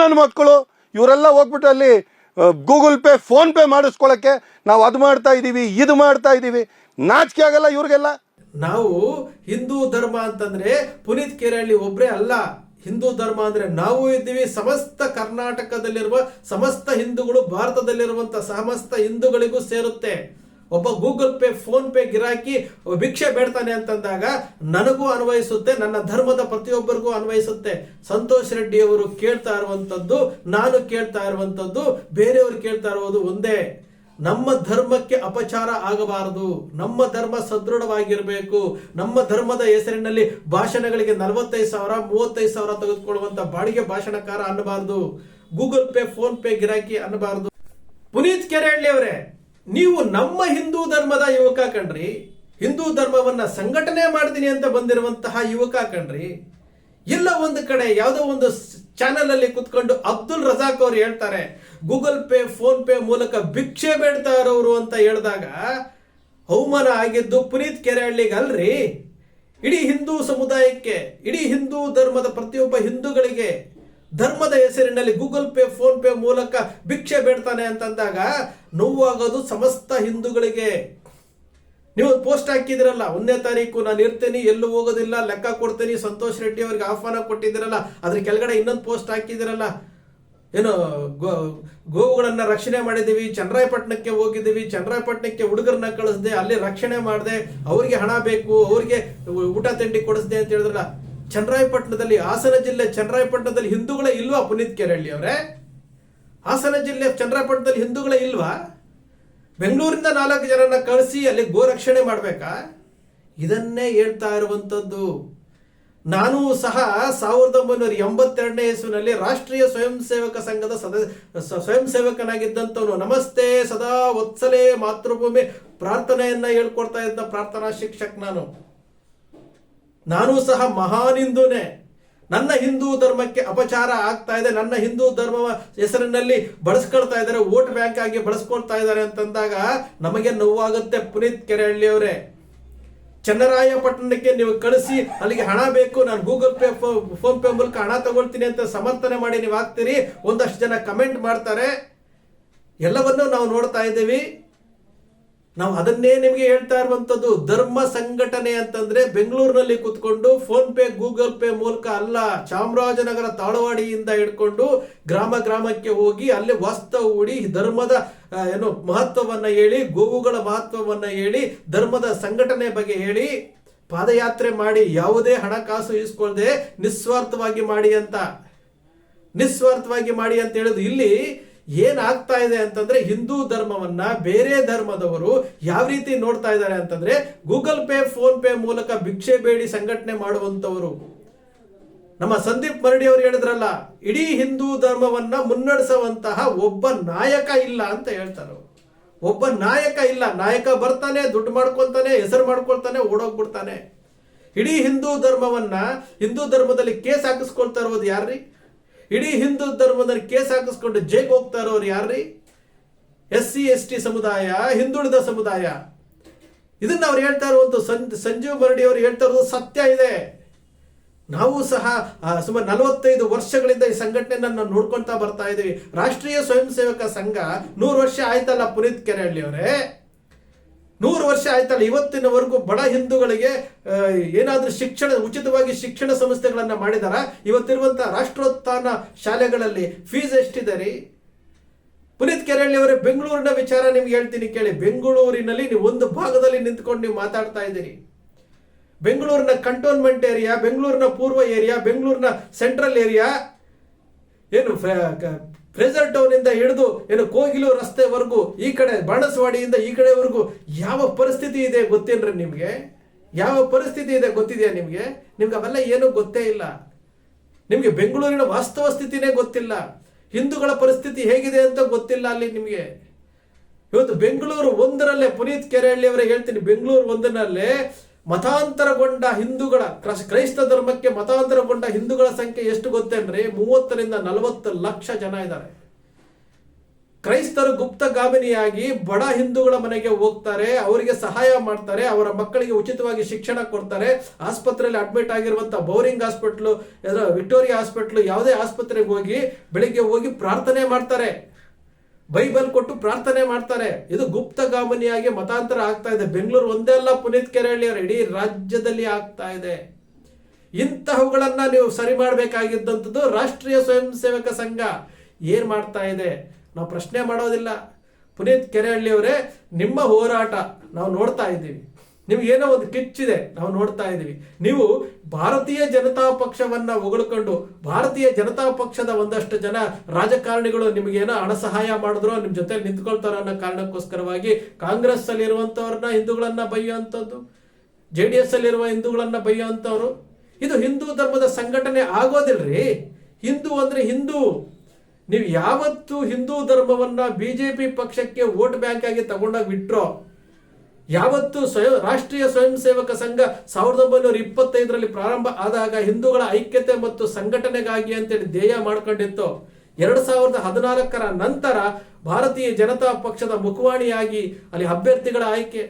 ನನ್ನ ಮಕ್ಕಳು ಇವರೆಲ್ಲ ಹೋಗ್ಬಿಟ್ಟು ಅಲ್ಲಿ ಗೂಗಲ್ ಪೇ ಫೋನ್ ಪೇ ಮಾಡಿಸ್ಕೊಳಕ್ಕೆ ನಾವು ಅದು ಮಾಡ್ತಾ ಇದ್ದೀವಿ, ಇದು ಮಾಡ್ತಾ ಇದ್ದೀವಿ. ನಾಚಿಕೆ ಆಗಲ್ಲ ಇವ್ರಿಗೆಲ್ಲ. ನಾವು ಹಿಂದೂ ಧರ್ಮ ಅಂತಂದ್ರೆ ಪುನೀತ್ ಕೆರೆಹಳ್ಳಿ ಒಬ್ರೇ ಅಲ್ಲ. ಹಿಂದೂ ಧರ್ಮ ಅಂದ್ರೆ ನಾವು ಇದ್ದೀವಿ, ಸಮಸ್ತ ಕರ್ನಾಟಕದಲ್ಲಿರುವ ಸಮಸ್ತ ಹಿಂದೂಗಳು ಭಾರತದಲ್ಲಿರುವಂತ ಸಮಸ್ತ ಹಿಂದೂಗಳಿಗೂ ಸೇರುತ್ತೆ. ಒಬ್ಬ ಗೂಗಲ್ ಪೇ, ಫೋನ್ ಪೇ ಗಿರಾಕಿ ಭಿಕ್ಷೆ ಬೇಡ್ತಾನೆ ಅಂತಂದಾಗ ನನಗೂ ಅನ್ವಯಿಸುತ್ತೆ, ನನ್ನ ಧರ್ಮದ ಪ್ರತಿಯೊಬ್ಬರಿಗೂ ಅನ್ವಯಿಸುತ್ತೆ. ಸಂತೋಷ್ ರೆಡ್ಡಿ ಅವರು ಕೇಳ್ತಾ ಇರುವಂತದ್ದು, ನಾನು ಕೇಳ್ತಾ ಇರುವಂತದ್ದು, ಬೇರೆಯವರು ಕೇಳ್ತಾ ಇರುವುದು ಒಂದೇ. ನಮ್ಮ ಧರ್ಮಕ್ಕೆ ಅಪಚಾರ ಆಗಬಾರದು. ನಮ್ಮ ಧರ್ಮ ಸದೃಢವಾಗಿರಬೇಕು. ನಮ್ಮ ಧರ್ಮದ ಹೆಸರಿನಲ್ಲಿ ಭಾಷಣಗಳಿಗೆ ನಲವತ್ತೈದು ಸಾವಿರ, ಮೂವತ್ತೈದು ಸಾವಿರ ತೆಗೆದುಕೊಳ್ಳುವಂತ ಬಾಡಿಗೆ ಭಾಷಣಕಾರ ಅನ್ನಬಾರದು. ಗೂಗಲ್ ಪೇ, ಫೋನ್ ಪೇ ಗಿರಾಕಿ ಅನ್ನಬಾರದು. ಪುನೀತ್ ಕೆರೆಹಳ್ಳಿ ಅವರೇ ನೀವು ನಮ್ಮ ಹಿಂದೂ ಧರ್ಮದ ಯುವಕ ಕಣ್ರಿ. ಹಿಂದೂ ಧರ್ಮವನ್ನ ಸಂಘಟನೆ ಮಾಡ್ತೀನಿ ಅಂತ ಬಂದಿರುವಂತಹ ಯುವಕ ಕಣ್ರಿ. ಎಲ್ಲ ಒಂದು ಕಡೆ ಯಾವುದೋ ಒಂದು ಚಾನೆಲ್ ಅಲ್ಲಿ ಕುತ್ಕೊಂಡು ಅಬ್ದುಲ್ ರಜಾಕ್ ಅವ್ರು ಹೇಳ್ತಾರೆ, ಗೂಗಲ್ ಪೇ, ಫೋನ್ ಪೇ ಮೂಲಕ ಭಿಕ್ಷೆ ಬೇಡ್ತಾ ಇರೋರು ಅಂತ ಹೇಳಿದಾಗ, ಹೌಮಾನ ಆಗಿದ್ದು ಪುನೀತ್ ಕೆರೆಹಳ್ಳಿಗೆ ಅಲ್ರಿ. ಇಡೀ ಹಿಂದೂ ಸಮುದಾಯಕ್ಕೆ, ಇಡೀ ಹಿಂದೂ ಧರ್ಮದ ಪ್ರತಿಯೊಬ್ಬ ಹಿಂದೂಗಳಿಗೆ ಧರ್ಮದ ಹೆಸರಿನಲ್ಲಿ ಗೂಗಲ್ ಪೇ, ಫೋನ್ ಪೇ ಮೂಲಕ ಭಿಕ್ಷೆ ಬೇಡ್ತಾನೆ ಅಂತಂದಾಗ ನೋವಾಗೋದು ಸಮಸ್ತ ಹಿಂದೂಗಳಿಗೆ. ನೀವು ಪೋಸ್ಟ್ ಹಾಕಿದಿರಲ್ಲ, ಒಂದನೇ ತಾರೀಕು ನಾನು ಇರ್ತೀನಿ, ಎಲ್ಲೂ ಹೋಗೋದಿಲ್ಲ, ಲೆಕ್ಕ ಕೊಡ್ತೀನಿ, ಸಂತೋಷ್ ರೆಡ್ಡಿ ಅವರಿಗೆ ಆಹ್ವಾನ ಕೊಟ್ಟಿದ್ದೀರಲ್ಲ ಅದ್ರ ಕೆಳಗಡೆ ಇನ್ನೊಂದು ಪೋಸ್ಟ್ ಹಾಕಿದಿರಲ್ಲ. ಏನು, ಗೋ, ಗೋವುಗಳನ್ನ ರಕ್ಷಣೆ ಮಾಡಿದ್ದೀವಿ, ಚಂದ್ರಾಯಪಟ್ಟಣಕ್ಕೆ ಹೋಗಿದ್ದೀವಿ, ಚಂದ್ರಾಯಪಟ್ಟಣಕ್ಕೆ ಹುಡುಗರನ್ನ ಕಳಿಸ್ದೆ, ಅಲ್ಲಿ ರಕ್ಷಣೆ ಮಾಡಿದೆ, ಅವ್ರಿಗೆ ಹಣ ಬೇಕು, ಅವ್ರಿಗೆ ಊಟ ತಿಂಡಿ ಕೊಡಿಸ್ದೆ ಅಂತ ಹೇಳಿದ್ರಲ್ಲ ಚನ್ನರಾಯಪಟ್ಟಣದಲ್ಲಿ, ಹಾಸನ ಜಿಲ್ಲೆ ಚನ್ನರಾಯಪಟ್ಟಣದಲ್ಲಿ ಹಿಂದೂಗಳೇ ಇಲ್ವಾ ಪುನೀತ್ ಕೆರಳ್ಳಿ ಅವರೇ? ಹಾಸನ ಜಿಲ್ಲೆ ಚನ್ನರಾಯಪಟ್ಟಣದಲ್ಲಿ ಹಿಂದೂಗಳೇ ಇಲ್ವಾ? ಬೆಂಗಳೂರಿಂದ ನಾಲ್ಕು ಜನರನ್ನ ಕಳಿಸಿ ಅಲ್ಲಿ ಗೋ ರಕ್ಷಣೆ ಮಾಡ್ಬೇಕಾ? ಇದನ್ನೇ ಹೇಳ್ತಾ ಇರುವಂತದ್ದು ನಾನು ಸಹ ಸಾವಿರದ ಒಂಬೈನೂರ ಎಂಬತ್ತೆರಡನೇ ಇಸ್ವಿನಲ್ಲಿ ರಾಷ್ಟ್ರೀಯ ಸ್ವಯಂ ಸೇವಕ ಸಂಘದ ಸದ, ಸ- ಸ್ವಯಂ ಸೇವಕನಾಗಿದ್ದಂಥವನು. ನಮಸ್ತೆ, ಸದಾ ವತ್ಸಲೆ ಮಾತೃಭೂಮಿ. ಪ್ರಾರ್ಥನೆಯನ್ನ ಹೇಳ್ಕೊಡ್ತಾ ಇದ್ದ ಪ್ರಾರ್ಥನಾ ಶಿಕ್ಷಕ್ ನಾನು. ನಾನು ಸಹ ಮಹಾನ್ ಹಿಂದೂನೇ ನನ್ನ ಹಿಂದೂ ಧರ್ಮಕ್ಕೆ ಅಪಚಾರ ಆಗ್ತಾ ಇದೆ. ನನ್ನ ಹಿಂದೂ ಧರ್ಮ ಹೆಸರಿನಲ್ಲಿ ಬಳಸ್ಕೊಳ್ತಾ ಇದ್ದಾರೆ. ವೋಟ್ ಬ್ಯಾಂಕ್ ಆಗಿ ಬಳಸ್ಕೊಳ್ತಾ ಇದ್ದಾರೆ ಅಂತಂದಾಗ ನಮಗೆ ನೋವಾಗುತ್ತೆ ಪುನೀತ್ ಕೆರೆಹಳ್ಳಿ ಅವರೇ ಚನ್ನರಾಯಪಟ್ಟಣಕ್ಕೆ ನೀವು ಕಳಿಸಿ, ಅಲ್ಲಿಗೆ ಹಣ ಬೇಕು. ನಾನು ಗೂಗಲ್ ಪೇ ಫೋನ್ ಪೇ ಮೂಲಕ ಹಣ ತಗೊಳ್ತೀನಿ ಅಂತ ಸಮರ್ಥನೆ ಮಾಡಿ ನೀವು ಹಾಕ್ತೀರಿ ಒಂದಷ್ಟು ಜನ ಕಮೆಂಟ್ ಮಾಡ್ತಾರೆ. ಎಲ್ಲವನ್ನೂ ನಾವು ನೋಡ್ತಾ ಇದ್ದೀವಿ. ನಾವು ಅದನ್ನೇ ನಿಮಗೆ ಹೇಳ್ತಾ ಇರುವಂತದ್ದು ಧರ್ಮ ಸಂಘಟನೆ ಅಂತಂದ್ರೆ ಬೆಂಗಳೂರಿನಲ್ಲಿ ಕುತ್ಕೊಂಡು ಫೋನ್ ಪೇ, ಗೂಗಲ್ ಪೇ ಮೂಲಕ ಅಲ್ಲ, ಚಾಮರಾಜನಗರ ತಾಳವಾಡಿಯಿಂದ ಹಿಡ್ಕೊಂಡು ಗ್ರಾಮ ಗ್ರಾಮಕ್ಕೆ ಹೋಗಿ ಅಲ್ಲಿ ವಾಸ್ತವ ಹೂಡಿ ಧರ್ಮದ ಏನು ಮಹತ್ವವನ್ನ ಹೇಳಿ, ಗೋವುಗಳ ಮಹತ್ವವನ್ನ ಹೇಳಿ, ಧರ್ಮದ ಸಂಘಟನೆ ಬಗ್ಗೆ ಹೇಳಿ ಪಾದಯಾತ್ರೆ ಮಾಡಿ, ಯಾವುದೇ ಹಣಕಾಸು ಇಸ್ಕೊಳ್ಳದೆ ನಿಸ್ವಾರ್ಥವಾಗಿ ಮಾಡಿ ಅಂತ. ನಿಸ್ವಾರ್ಥವಾಗಿ ಮಾಡಿ ಅಂತ ಹೇಳುದು ಇಲ್ಲಿ ಏನಾಗ್ತಾ ಇದೆ ಅಂತಂದ್ರೆ ಹಿಂದೂ ಧರ್ಮವನ್ನ ಬೇರೆ ಧರ್ಮದವರು ಯಾವ ರೀತಿ ನೋಡ್ತಾ ಇದ್ದಾರೆ ಅಂತಂದ್ರೆ ಗೂಗಲ್ ಪೇ, ಫೋನ್ ಪೇ ಮೂಲಕ ಭಿಕ್ಷೆ ಬೇಡಿ ಸಂಘಟನೆ ಮಾಡುವಂತವರು ನಮ್ಮ ಸಂದೀಪ್ ಮರಡಿ ಅವರು ಹೇಳಿದ್ರಲ್ಲ, ಇಡೀ ಹಿಂದೂ ಧರ್ಮವನ್ನ ಮುನ್ನಡೆಸುವಂತಹ ಒಬ್ಬ ನಾಯಕ ಇಲ್ಲ ಅಂತ ಹೇಳ್ತಾರೆ ಒಬ್ಬ ನಾಯಕ ಇಲ್ಲ, ನಾಯಕ ಬರ್ತಾನೆ, ದುಡ್ಡು ಮಾಡ್ಕೊಳ್ತಾನೆ, ಹೆಸರು ಮಾಡ್ಕೊಳ್ತಾನೆ, ಓಡೋಗ್ಬಿಡ್ತಾನೆ. ಇಡೀ ಹಿಂದೂ ಧರ್ಮವನ್ನ ಹಿಂದೂ ಧರ್ಮದಲ್ಲಿ ಕೇಸ್ ಹಾಕಿಸ್ಕೊಳ್ತಾ ಇರೋದು ಯಾರ್ರಿ? ಇಡೀ ಹಿಂದೂ ಧರ್ಮದಲ್ಲಿ ಕೇಸ್ ಹಾಕಿಸ್ಕೊಂಡು ಜೈಗೆ ಹೋಗ್ತಾ ಇರೋರು ಯಾರ್ರಿ? ಎಸ್ ಸಿ ಎಸ್ ಟಿ ಸಮುದಾಯ, ಹಿಂದುಳಿದ ಸಮುದಾಯ. ಇದನ್ನ ಅವ್ರು ಹೇಳ್ತಾ ಇರುವಂತ ಸಂಜೀವ್ ಮರಡಿ ಅವರು ಹೇಳ್ತಾ ಇರೋದು ಸತ್ಯ ಇದೆ. ನಾವು ಸಹ ಸುಮಾರು ನಲವತ್ತೈದು ವರ್ಷಗಳಿಂದ ಈ ಸಂಘಟನೆಯನ್ನ ನಾವು ನೋಡ್ಕೊಂತಾ ಬರ್ತಾ ಇದ್ದೀವಿ ರಾಷ್ಟ್ರೀಯ ಸ್ವಯಂ ಸೇವಕ ಸಂಘ ನೂರು ವರ್ಷ ಆಯ್ತಲ್ಲ ಪುನೀತ್ ಕೆರೆಹಳ್ಳಿ ಅವರೇ? ನೂರು ವರ್ಷ ಆಯ್ತಲ್ಲ, ಇವತ್ತಿನವರೆಗೂ ಬಡ ಹಿಂದೂಗಳಿಗೆ ಏನಾದರೂ ಶಿಕ್ಷಣ, ಉಚಿತವಾಗಿ ಶಿಕ್ಷಣ ಸಂಸ್ಥೆಗಳನ್ನ ಮಾಡಿದಾರ? ಇವತ್ತಿರುವಂತಹ ರಾಷ್ಟ್ರೋತ್ಥಾನ ಶಾಲೆಗಳಲ್ಲಿ ಫೀಸ್ ಎಷ್ಟಿದೆ ರೀ? ಪುನೀತ್ ಕೆರಳ್ಳಿ ಅವರೇ, ಬೆಂಗಳೂರಿನ ವಿಚಾರ ನಿಮ್ಗೆ ಹೇಳ್ತೀನಿ ಕೇಳಿ. ಬೆಂಗಳೂರಿನಲ್ಲಿ ನೀವು ಒಂದು ಭಾಗದಲ್ಲಿ ನಿಂತ್ಕೊಂಡು ನೀವು ಮಾತಾಡ್ತಾ ಇದ್ದೀರಿ. ಬೆಂಗಳೂರಿನ ಕಂಟೋನ್ಮೆಂಟ್ ಏರಿಯಾ, ಬೆಂಗಳೂರಿನ ಪೂರ್ವ ಏರಿಯಾ, ಬೆಂಗಳೂರಿನ ಸೆಂಟ್ರಲ್ ಏರಿಯಾ, ಏನು ಫ್ರೇಸರ್ ಟೌನ್ ಇಂದ ಹಿಡಿದು ಏನು ಕೋಗಿಲು ರಸ್ತೆವರೆಗೂ ಈ ಕಡೆ ಬಾಣಸವಾಡಿಯಿಂದ ಈ ಕಡೆವರೆಗೂ ಯಾವ ಪರಿಸ್ಥಿತಿ ಇದೆ ಗೊತ್ತೇನ್ರಿ ನಿಮಗೆ? ಯಾವ ಪರಿಸ್ಥಿತಿ ಇದೆ ಗೊತ್ತಿದೆಯಾ ನಿಮಗೆ? ನಿಮ್ಗೆ ಅವೆಲ್ಲ ಏನೂ ಗೊತ್ತೇ ಇಲ್ಲ. ನಿಮಗೆ ಬೆಂಗಳೂರಿನ ವಾಸ್ತವ ಸ್ಥಿತಿನೇ ಗೊತ್ತಿಲ್ಲ. ಹಿಂದೂಗಳ ಪರಿಸ್ಥಿತಿ ಹೇಗಿದೆ ಅಂತ ಗೊತ್ತಿಲ್ಲ ಅಲ್ಲಿ ನಿಮಗೆ. ಇವತ್ತು ಬೆಂಗಳೂರು ಒಂದರಲ್ಲೇ ಪುನೀತ್ ಕೆರೆಹಳ್ಳಿ ಅವರೇ ಹೇಳ್ತೀನಿ, ಬೆಂಗಳೂರು ಒಂದರಲ್ಲೇ ಮತಾಂತರಗೊಂಡ ಹಿಂದೂಗಳ ಕ್ರಸ್- ಕ್ರೈಸ್ತ ಧರ್ಮಕ್ಕೆ ಮತಾಂತರಗೊಂಡ ಹಿಂದೂಗಳ ಸಂಖ್ಯೆ ಎಷ್ಟು ಗೊತ್ತೇನ್ರಿ ಮೂವತ್ತರಿಂದ ನಲವತ್ತು ಲಕ್ಷ ಜನ ಇದ್ದಾರೆ. ಕ್ರೈಸ್ತರು ಗುಪ್ತಗಾಮಿನಿಯಾಗಿ ಬಡ ಹಿಂದೂಗಳ ಮನೆಗೆ ಹೋಗ್ತಾರೆ, ಅವರಿಗೆ ಸಹಾಯ ಮಾಡ್ತಾರೆ, ಅವರ ಮಕ್ಕಳಿಗೆ ಉಚಿತವಾಗಿ ಶಿಕ್ಷಣ ಕೊಡ್ತಾರೆ. ಆಸ್ಪತ್ರೆಯಲ್ಲಿ ಅಡ್ಮಿಟ್ ಆಗಿರುವಂತ ಬೌರಿಂಗ್ ಹಾಸ್ಪಿಟ್ಲು, ವಿಕ್ಟೋರಿಯಾ ಹಾಸ್ಪಿಟ್ಲು, ಯಾವುದೇ ಆಸ್ಪತ್ರೆಗೆ ಹೋಗಿ, ಬೆಳಿಗ್ಗೆ ಹೋಗಿ ಪ್ರಾರ್ಥನೆ ಮಾಡ್ತಾರೆ. ಬೈಬಲ್ ಕೊಟ್ಟು ಪ್ರಾರ್ಥನೆ ಮಾಡ್ತಾರೆ. ಇದು ಗುಪ್ತಗಾಮಿನಿಯಾಗಿ ಮತಾಂತರ ಆಗ್ತಾ ಇದೆ. ಬೆಂಗಳೂರು ಒಂದೇ ಅಲ್ಲ, ಪುನೀತ್ ಕೆರಳಿಯವರು ಇಡೀ ರಾಜ್ಯದಲ್ಲಿ ಆಗ್ತಾ ಇದೆ. ಇಂತಹವುಗಳನ್ನ ನೀವು ಸರಿ ಮಾಡಬೇಕಾಗಿದ್ದಂಥದ್ದು ರಾಷ್ಟ್ರೀಯ ಸ್ವಯಂ ಸೇವಕ ಸಂಘ. ಏನ್ ಮಾಡ್ತಾ ಇದೆ? ನಾವು ಪ್ರಶ್ನೆ ಮಾಡೋದಿಲ್ಲ. ಪುನೀತ್ ಕೆರೆಹಳ್ಳಿಯವರೇ ನಿಮ್ಮ ಹೋರಾಟ ನಾವು ನೋಡ್ತಾ ಇದ್ದೀವಿ. ನಿಮ್ಗೆ ಏನೋ ಒಂದು ಕಿಚ್ಚಿದೆ, ನಾವು ನೋಡ್ತಾ ಇದ್ದೀವಿ. ನೀವು ಭಾರತೀಯ ಜನತಾ ಪಕ್ಷವನ್ನ ಹೊಗಳ್ಕೊಂಡು, ಭಾರತೀಯ ಜನತಾ ಪಕ್ಷದ ಒಂದಷ್ಟು ಜನ ರಾಜಕಾರಣಿಗಳು ನಿಮಗೇನೋ ಹಣ ಸಹಾಯ ಮಾಡಿದ್ರು ನಿಮ್ಮ ಜೊತೆ ನಿಂತ್ಕೊಳ್ತಾರೋ ಅನ್ನೋ ಕಾರಣಕ್ಕೋಸ್ಕರವಾಗಿ ಕಾಂಗ್ರೆಸ್ ಅಲ್ಲಿ ಇರುವಂತವ್ರನ್ನ ಹಿಂದೂಗಳನ್ನ ಬೈಯುವಂಥದ್ದು ಜೆ ಡಿ ಎಸ್ ಅಲ್ಲಿರುವ ಹಿಂದೂಗಳನ್ನ ಬೈಯುವಂಥವ್ರು ಇದು ಹಿಂದೂ ಧರ್ಮದ ಸಂಘಟನೆ ಆಗೋದಿಲ್ರಿ. ಹಿಂದೂ ಅಂದ್ರೆ ಹಿಂದೂ. ನೀವು ಯಾವತ್ತು ಹಿಂದೂ ಧರ್ಮವನ್ನ ಬಿಜೆಪಿ ಪಕ್ಷಕ್ಕೆ ವೋಟ್ ಬ್ಯಾಂಕ್ ಆಗಿ ತಗೊಂಡಾಗ ಬಿಟ್ರೋ ಯಾವತ್ತು ಸ್ವಯಂ, ರಾಷ್ಟ್ರೀಯ ಸ್ವಯಂ ಸೇವಕ ಸಂಘ ಸಾವಿರದ ಒಂಬೈನೂರ ಇಪ್ಪತ್ತೈದರಲ್ಲಿ ಪ್ರಾರಂಭ ಆದಾಗ ಹಿಂದೂಗಳ ಐಕ್ಯತೆ ಮತ್ತು ಸಂಘಟನೆಗಾಗಿ ಅಂತೇಳಿ ಧ್ಯೇಯ ಮಾಡ್ಕೊಂಡಿತ್ತು. ಎರಡು ಸಾವಿರದ ಹದಿನಾಲ್ಕರ ನಂತರ ಭಾರತೀಯ ಜನತಾ ಪಕ್ಷದ ಮುಖವಾಣಿಯಾಗಿ ಅಲ್ಲಿ ಅಭ್ಯರ್ಥಿಗಳ ಆಯ್ಕೆ,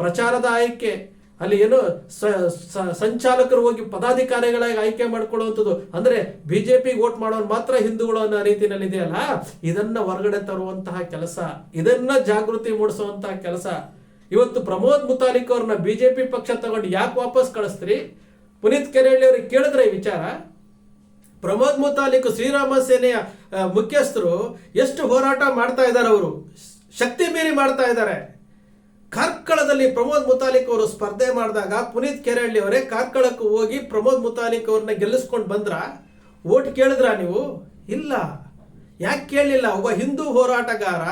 ಪ್ರಚಾರದ ಆಯ್ಕೆ, ಅಲ್ಲಿ ಏನು ಸಂಚಾಲಕರು ಹೋಗಿ ಪದಾಧಿಕಾರಿಗಳಾಗಿ ಆಯ್ಕೆ ಮಾಡ್ಕೊಳ್ಳುವಂಥದ್ದು. ಅಂದ್ರೆ ಬಿಜೆಪಿ ವೋಟ್ ಮಾಡೋರು ಮಾತ್ರ ಹಿಂದೂಗಳು ಅನ್ನೋ ರೀತಿಯಲ್ಲಿ ಇದೆಯಲ್ಲ? ಇದನ್ನ ಹೊರಗಡೆ ತರುವಂತಹ ಕೆಲಸ, ಇದನ್ನ ಜಾಗೃತಿ ಮೂಡಿಸುವಂತಹ ಕೆಲಸ. ಇವತ್ತು ಪ್ರಮೋದ್ ಮುತಾಲಿಕ್ ಅವ್ರನ್ನ ಬಿಜೆಪಿ ಪಕ್ಷ ತಗೊಂಡು ಯಾಕೆ ವಾಪಸ್ ಕಳಿಸ್ತೀರಿ? ಪುನೀತ್ ಕೆರೆಹಳ್ಳಿ ಅವ್ರಿಗೆ ಕೇಳಿದ್ರೆ ಈ ವಿಚಾರ. ಪ್ರಮೋದ್ ಮುತಾಲಿಕ್ ಶ್ರೀರಾಮ ಸೇನೆಯ ಮುಖ್ಯಸ್ಥರು ಎಷ್ಟು ಹೋರಾಟ ಮಾಡ್ತಾ ಇದ್ದಾರೆ ಅವರು? ಶಕ್ತಿ ಮೀರಿ ಮಾಡ್ತಾ ಇದ್ದಾರೆ. ಕಾರ್ಕಳದಲ್ಲಿ ಪ್ರಮೋದ್ ಮುತಾಲಿಕ್ ಅವರು ಸ್ಪರ್ಧೆ ಮಾಡಿದಾಗ ಪುನೀತ್ ಕೆರೆಹಳ್ಳಿ ಅವರೇ ಕಾರ್ಕಳಕ್ಕೆ ಹೋಗಿ ಪ್ರಮೋದ್ ಮುತಾಲಿಕ್ ಅವ್ರನ್ನ ಗೆಲ್ಲಿಸ್ಕೊಂಡು ಬಂದ್ರ? ಓಟ್ ಕೇಳಿದ್ರ ನೀವು? ಇಲ್ಲ. ಯಾಕೆ ಕೇಳಲಿಲ್ಲ ಒಬ್ಬ ಹಿಂದೂ ಹೋರಾಟಗಾರ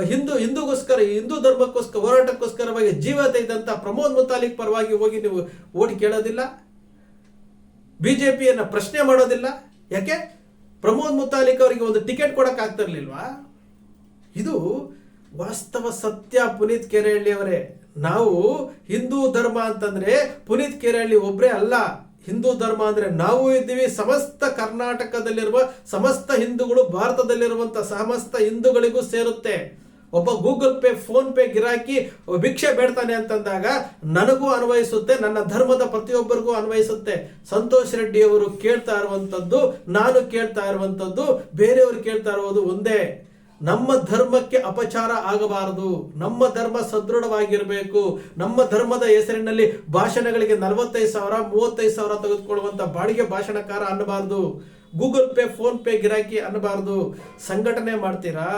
ಹಿಂದೂ, ಹಿಂದೂಗೋಸ್ಕರ, ಹಿಂದೂ ಧರ್ಮಕ್ಕೋಸ್ಕರ ಹೋರಾಟಕ್ಕೋಸ್ಕರವಾಗಿ ಜೀವ ತೆಗೆದಂತ ಪ್ರಮೋದ್ ಮುತಾಲಿಕ್ ಪರವಾಗಿ ಹೋಗಿ ನೀವು ಓಟ್ ಕೇಳೋದಿಲ್ಲ. ಬಿಜೆಪಿಯನ್ನ ಪ್ರಶ್ನೆ ಮಾಡೋದಿಲ್ಲ. ಯಾಕೆ? ಪ್ರಮೋದ್ ಮುತಾಲಿಕ್ ಅವರಿಗೆ ಒಂದು ಟಿಕೆಟ್ ಕೊಡಕ್ ಆಗ್ತಿರ್ಲಿಲ್ವಾ? ಇದು ವಾಸ್ತವ ಸತ್ಯ ಪುನೀತ್ ಕೆರೆಹಳ್ಳಿ ಅವರೇ ನಾವು ಹಿಂದೂ ಧರ್ಮ ಅಂತಂದ್ರೆ ಪುನೀತ್ ಕೆರೆಹಳ್ಳಿ ಒಬ್ಬರೇ ಅಲ್ಲ. ಹಿಂದೂ ಧರ್ಮ ಅಂದ್ರೆ ನಾವು ಇದ್ದೀವಿ, ಸಮಸ್ತ ಕರ್ನಾಟಕದಲ್ಲಿರುವ ಸಮಸ್ತ ಹಿಂದೂಗಳು ಭಾರತದಲ್ಲಿರುವಂಥ ಸಮಸ್ತ ಹಿಂದೂಗಳಿಗೂ ಸೇರುತ್ತೆ. ಒಬ್ಬ ಗೂಗಲ್ ಪೇ, ಫೋನ್ ಪೇ ಗಿರಾಕಿ ಭಿಕ್ಷೆ ಬೇಡ್ತಾನೆ ಅಂತಂದಾಗ ನನಗೂ ಅನ್ವಯಿಸುತ್ತೆ, ನನ್ನ ಧರ್ಮದ ಪ್ರತಿಯೊಬ್ಬರಿಗೂ ಅನ್ವಯಿಸುತ್ತೆ. ಸಂತೋಷ್ ರೆಡ್ಡಿ ಅವರು ಕೇಳ್ತಾ ಇರುವಂತದ್ದು, ನಾನು ಕೇಳ್ತಾ ಇರುವಂತದ್ದು, ಬೇರೆಯವರು ಕೇಳ್ತಾ ಇರುವುದು ಒಂದೇ. ನಮ್ಮ ಧರ್ಮಕ್ಕೆ ಅಪಚಾರ ಆಗಬಾರದು. ನಮ್ಮ ಧರ್ಮ ಸದೃಢವಾಗಿರಬೇಕು. ನಮ್ಮ ಧರ್ಮದ ಹೆಸರಿನಲ್ಲಿ ಭಾಷಣಗಳಿಗೆ ನಲವತ್ತೈದು ಸಾವಿರ, ಮೂವತ್ತೈದು ಸಾವಿರ ತೆಗೆದುಕೊಳ್ಳುವಂತ ಬಾಡಿಗೆ ಭಾಷಣಕಾರ ಅನ್ನಬಾರದು. ಗೂಗಲ್ ಪೇ, ಫೋನ್ ಪೇ ಗಿರಾಕಿ ಅನ್ನಬಾರದು. ಸಂಘಟನೆ ಮಾಡ್ತೀರಾ?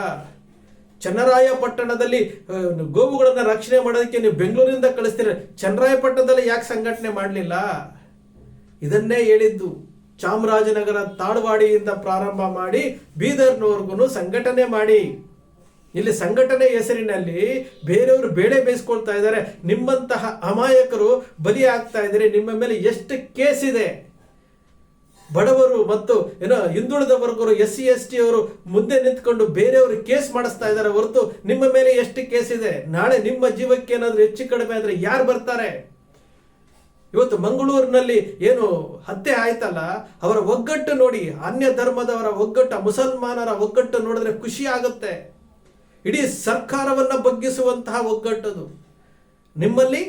ಚನ್ನರಾಯಪಟ್ಟಣದಲ್ಲಿ ಪಟ್ಟಣದಲ್ಲಿ ಗೋವುಗಳನ್ನ ರಕ್ಷಣೆ ಮಾಡೋದಕ್ಕೆ ನೀವು ಬೆಂಗಳೂರಿನಿಂದ ಕಳಿಸ್ತೀರ. ಚನ್ನರಾಯಪಟ್ಟಣದಲ್ಲಿ ಯಾಕೆ ಸಂಘಟನೆ ಮಾಡಲಿಲ್ಲ? ಇದನ್ನೇ ಹೇಳಿದ್ದು. ಚಾಮರಾಜನಗರ ತಾಳ್ವಾಡಿಯಿಂದ ಪ್ರಾರಂಭ ಮಾಡಿ ಬೀದರ್ನವರೆಗೂ ಸಂಘಟನೆ ಮಾಡಿ. ಇಲ್ಲಿ ಸಂಘಟನೆ ಹೆಸರಿನಲ್ಲಿ ಬೇರೆಯವರು ಬೇಳೆ ಬೇಯಿಸ್ಕೊಳ್ತಾ ಇದ್ದಾರೆ. ನಿಮ್ಮಂತಹ ಅಮಾಯಕರು ಬಲಿ ಆಗ್ತಾ ಇದ್ದಾರೆ. ನಿಮ್ಮ ಮೇಲೆ ಎಷ್ಟು ಕೇಸ್ ಇದೆ? ಬಡವರು ಮತ್ತು ಏನೋ ಹಿಂದುಳಿದ ವರ್ಗರು ಎಸ್ ಸಿ ಎಸ್ ಟಿ ಅವರು ಮುಂದೆ ನಿಂತ್ಕೊಂಡು ಬೇರೆಯವರು ಕೇಸ್ ಮಾಡಿಸ್ತಾ ಇದ್ದಾರೆ ಹೊರತು ನಿಮ್ಮ ಮೇಲೆ ಎಷ್ಟು ಕೇಸ್ ಇದೆ? ನಾಳೆ ನಿಮ್ಮ ಜೀವಕ್ಕೆ ಏನಾದರೂ ಹೆಚ್ಚು ಕಡಿಮೆ ಆದ್ರೆ ಯಾರು ಬರ್ತಾರೆ? ಇವತ್ತು ಮಂಗಳೂರಿನಲ್ಲಿ ಏನು ಹತ್ಯೆ ಆಯ್ತಲ್ಲ, ಅವರ ಒಗ್ಗಟ್ಟು ನೋಡಿ, ಅನ್ಯ ಧರ್ಮದವರ ಒಗ್ಗಟ್ಟು, ಮುಸಲ್ಮಾನರ ಒಗ್ಗಟ್ಟು ನೋಡಿದ್ರೆ ಖುಷಿ ಆಗುತ್ತೆ. ಇಡೀ ಸರ್ಕಾರವನ್ನ ಬಗ್ಗಿಸುವಂತಹ ಒಗ್ಗಟ್ಟದು. ನಿಮ್ಮಲ್ಲಿ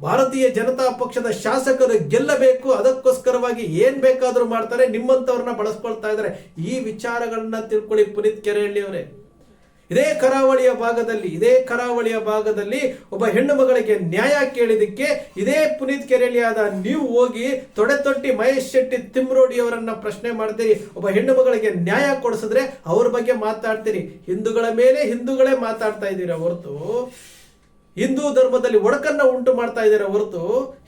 ಭಾರತೀಯ ಜನತಾ ಪಕ್ಷದ ಶಾಸಕರು ಗೆಲ್ಲಬೇಕು, ಅದಕ್ಕೋಸ್ಕರವಾಗಿ ಏನ್ ಬೇಕಾದರೂ ಮಾಡ್ತಾರೆ ನಿಮ್ಮಂಥವ್ರನ್ನ ಬಳಸ್ಕೊಳ್ತಾ ಇದ್ದಾರೆ. ಈ ವಿಚಾರಗಳನ್ನ ತಿಳ್ಕೊಳ್ಳಿ ಪುನೀತ್ ಕೆರೆಹಳ್ಳಿ ಅವರೇ ಇದೇ ಕರಾವಳಿಯ ಭಾಗದಲ್ಲಿ, ಇದೇ ಕರಾವಳಿಯ ಭಾಗದಲ್ಲಿ ಒಬ್ಬ ಹೆಣ್ಣು ಮಗಳಿಗೆ ನ್ಯಾಯ ಕೇಳಿದಕ್ಕೆ ಇದೇ ಪುನೀತ್ ಕೆರೆಳಿಯಾದ ನೀವು ಹೋಗಿ ತೊಡೆ ತೊಟ್ಟಿ ಮಹೇಶ್ ಶೆಟ್ಟಿ ತಿಮ್ರೋಡಿಯವರನ್ನ ಪ್ರಶ್ನೆ ಮಾಡ್ತೀರಿ, ಒಬ್ಬ ಹೆಣ್ಣು ಮಗಳಿಗೆ ನ್ಯಾಯ ಕೊಡಿಸಿದ್ರೆ ಅವ್ರ ಬಗ್ಗೆ ಮಾತಾಡ್ತೀರಿ. ಹಿಂದೂಗಳ ಮೇಲೆ ಹಿಂದೂಗಳೇ ಮಾತಾಡ್ತಾ ಇದ್ದೀರಾ ಹೊರತು? ಹಿಂದೂ ಧರ್ಮದಲ್ಲಿ ಒಡಕನ್ನ ಉಂಟು ಮಾಡ್ತಾ ಇದ್ದೀರಾ ಹೊರತು?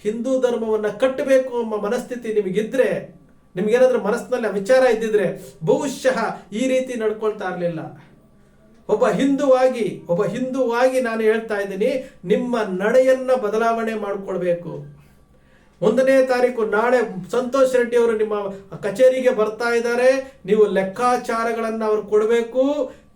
ಹಿಂದೂ ಧರ್ಮವನ್ನ ಕಟ್ಟಬೇಕು ಎಂಬ ಮನಸ್ಥಿತಿ ನಿಮಗಿದ್ರೆ, ನಿಮ್ಗೇನಾದ್ರೂ ಮನಸ್ಸಿನಲ್ಲಿ ವಿಚಾರ ಇದ್ದಿದ್ರೆ ಬಹುಶಃ ಈ ರೀತಿ ನಡ್ಕೊಳ್ತಾ ಇರಲಿಲ್ಲ. ಒಬ್ಬ ಹಿಂದುವಾಗಿ ಒಬ್ಬ ಹಿಂದುವಾಗಿ ನಾನು ಹೇಳ್ತಾ ಇದ್ದೀನಿ, ನಿಮ್ಮ ನಡೆಯನ್ನ ಬದಲಾವಣೆ ಮಾಡಿಕೊಳ್ಬೇಕು. ಒಂದನೇ ತಾರೀಕು ನಾಳೆ ಸಂತೋಷ್ ರೆಡ್ಡಿ ಅವರು ನಿಮ್ಮ ಕಚೇರಿಗೆ ಬರ್ತಾ ಇದ್ದಾರೆ. ನೀವು ಲೆಕ್ಕಾಚಾರಗಳನ್ನು ಅವ್ರು ಕೊಡಬೇಕು.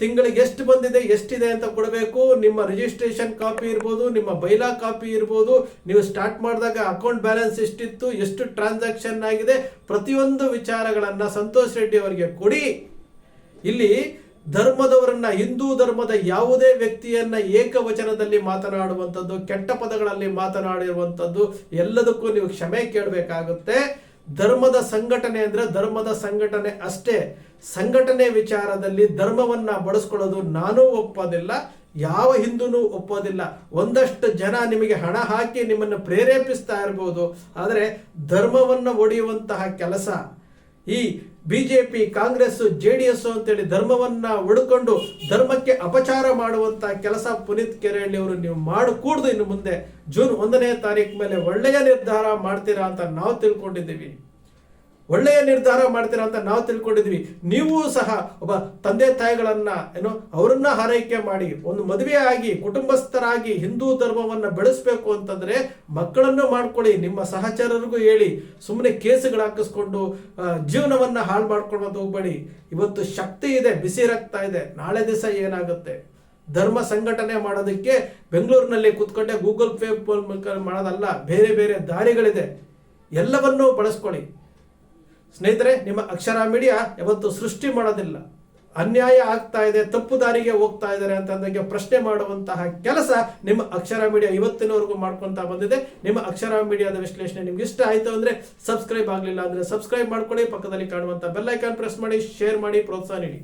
ತಿಂಗಳಿಗೆ ಎಷ್ಟು ಬಂದಿದೆ, ಎಷ್ಟಿದೆ ಅಂತ ಕೊಡಬೇಕು. ನಿಮ್ಮ ರಿಜಿಸ್ಟ್ರೇಷನ್ ಕಾಪಿ ಇರ್ಬೋದು, ನಿಮ್ಮ ಬೈಲಾ ಕಾಪಿ ಇರ್ಬೋದು. ನೀವು ಸ್ಟಾರ್ಟ್ ಮಾಡಿದಾಗ ಅಕೌಂಟ್ ಬ್ಯಾಲೆನ್ಸ್ ಎಷ್ಟಿತ್ತು, ಎಷ್ಟು ಟ್ರಾನ್ಸಾಕ್ಷನ್ ಆಗಿದೆ, ಪ್ರತಿಯೊಂದು ವಿಚಾರಗಳನ್ನು ಸಂತೋಷ್ ರೆಡ್ಡಿ ಅವರಿಗೆ ಕೊಡಿ. ಇಲ್ಲಿ ಧರ್ಮದವರನ್ನ, ಹಿಂದೂ ಧರ್ಮದ ಯಾವುದೇ ವ್ಯಕ್ತಿಯನ್ನ ಏಕವಚನದಲ್ಲಿ ಮಾತನಾಡುವಂಥದ್ದು, ಕೆಟ್ಟ ಪದಗಳಲ್ಲಿ ಮಾತನಾಡಿರುವಂಥದ್ದು, ಎಲ್ಲದಕ್ಕೂ ನೀವು ಕ್ಷಮೆ ಕೇಳಬೇಕಾಗುತ್ತೆ. ಧರ್ಮದ ಸಂಘಟನೆ ಅಂದ್ರೆ ಧರ್ಮದ ಸಂಘಟನೆ ಅಷ್ಟೇ. ಸಂಘಟನೆ ವಿಚಾರದಲ್ಲಿ ಧರ್ಮವನ್ನ ಬಳಸ್ಕೊಳ್ಳೋದು ನಾನೂ ಒಪ್ಪೋದಿಲ್ಲ, ಯಾವ ಹಿಂದೂನೂ ಒಪ್ಪೋದಿಲ್ಲ. ಒಂದಷ್ಟು ಜನ ನಿಮಗೆ ಹಣ ಹಾಕಿ ನಿಮ್ಮನ್ನು ಪ್ರೇರೇಪಿಸ್ತಾ ಇರಬಹುದು ಆದರೆ ಧರ್ಮವನ್ನ ಒಡೆಯುವಂತಹ ಕೆಲಸ ಈ BJP, Congress J D S ಅಂತೇಳಿ ಧರ್ಮವನ್ನ ಒಡ್ಕೊಂಡು ಧರ್ಮಕ್ಕೆ ಅಪಚಾರ ಮಾಡುವಂತ ಕೆಲಸ ಪುನೀತ್ ಕೆರೆಹಳ್ಳಿ ಅವರು ನೀವು ಮಾಡಕೂಡ್ದು ಇನ್ನು ಮುಂದೆ. ಜೂನ್ ಒಂದನೇ ತಾರೀಕು ಮೇಲೆ ಒಳ್ಳೆಯ ನಿರ್ಧಾರ ಮಾಡ್ತೀರಾ ಅಂತ ನಾವು ತಿಳ್ಕೊಂಡಿದ್ದೀವಿ. ಒಳ್ಳೆಯ ನಿರ್ಧಾರ ಮಾಡ್ತೀರಾ ಅಂತ ನಾವು ತಿಳ್ಕೊಂಡಿದ್ವಿ. ನೀವು ಸಹ ಒಬ್ಬ ತಂದೆ ತಾಯಿಗಳನ್ನ, ಏನೋ, ಅವರನ್ನ ಹಾರೈಕೆ ಮಾಡಿ, ಒಂದು ಮದುವೆ ಆಗಿ, ಕುಟುಂಬಸ್ಥರಾಗಿ ಹಿಂದೂ ಧರ್ಮವನ್ನ ಬೆಳೆಸಬೇಕು ಅಂತಂದ್ರೆ ಮಕ್ಕಳನ್ನು ಮಾಡ್ಕೊಳ್ಳಿ, ನಿಮ್ಮ ಸಹಚರರಿಗೂ ಹೇಳಿ. ಸುಮ್ಮನೆ ಕೇಸುಗಳು ಹಾಕಿಸ್ಕೊಂಡು ಜೀವನವನ್ನ ಹಾಳು ಮಾಡ್ಕೊಂಡು ಹೋಗ್ಬೇಡಿ. ಇವತ್ತು ಶಕ್ತಿ ಇದೆ, ಬಿಸಿ ರಕ್ತ ಇದೆ. ನಾಳೆ ದಿವಸ ಏನಾಗುತ್ತೆ? ಧರ್ಮ ಸಂಘಟನೆ ಮಾಡೋದಕ್ಕೆ ಬೆಂಗಳೂರಿನಲ್ಲಿ ಕೂತ್ಕೊಂಡೆ, ಗೂಗಲ್ ಪೇ ಮಾಡೋದಲ್ಲ, ಬೇರೆ ಬೇರೆ ದಾರಿಗಳಿದೆ. ಎಲ್ಲವನ್ನೂ ಬಳಸ್ಕೊಳ್ಳಿ. ಸ್ನೇಹಿತರೆ, ನಿಮ್ಮ ಅಕ್ಷರ ಮೀಡಿಯಾ ಯಾವತ್ತು ಸೃಷ್ಟಿ ಮಾಡೋದಿಲ್ಲ. ಅನ್ಯಾಯ ಆಗ್ತಾ ಇದೆ, ತಪ್ಪು ದಾರಿಗೆ ಹೋಗ್ತಾ ಇದ್ದಾರೆ ಅಂತಂದಾಗ ಪ್ರಶ್ನೆ ಮಾಡುವಂತಹ ಕೆಲಸ ನಿಮ್ಮ ಅಕ್ಷರ ಮೀಡಿಯಾ ಇವತ್ತಿನವರೆಗೂ ಮಾಡ್ಕೊಂತ ಬಂದಿದೆ. ನಿಮ್ಮ ಅಕ್ಷರ ಮೀಡಿಯಾದ ವಿಶ್ಲೇಷಣೆ ನಿಮ್ಗೆ ಇಷ್ಟ ಆಯ್ತು ಅಂದ್ರೆ ಸಬ್ಸ್ಕ್ರೈಬ್ ಆಗಲಿಲ್ಲ ಅಂದ್ರೆ ಸಬ್ಸ್ಕ್ರೈಬ್ ಮಾಡ್ಕೊಳ್ಳಿ. ಪಕ್ಕದಲ್ಲಿ ಕಾಣುವಂತ ಬೆಲ್ ಐಕಾನ್ ಪ್ರೆಸ್ ಮಾಡಿ, ಶೇರ್ ಮಾಡಿ, ಪ್ರೋತ್ಸಾಹ ನೀಡಿ.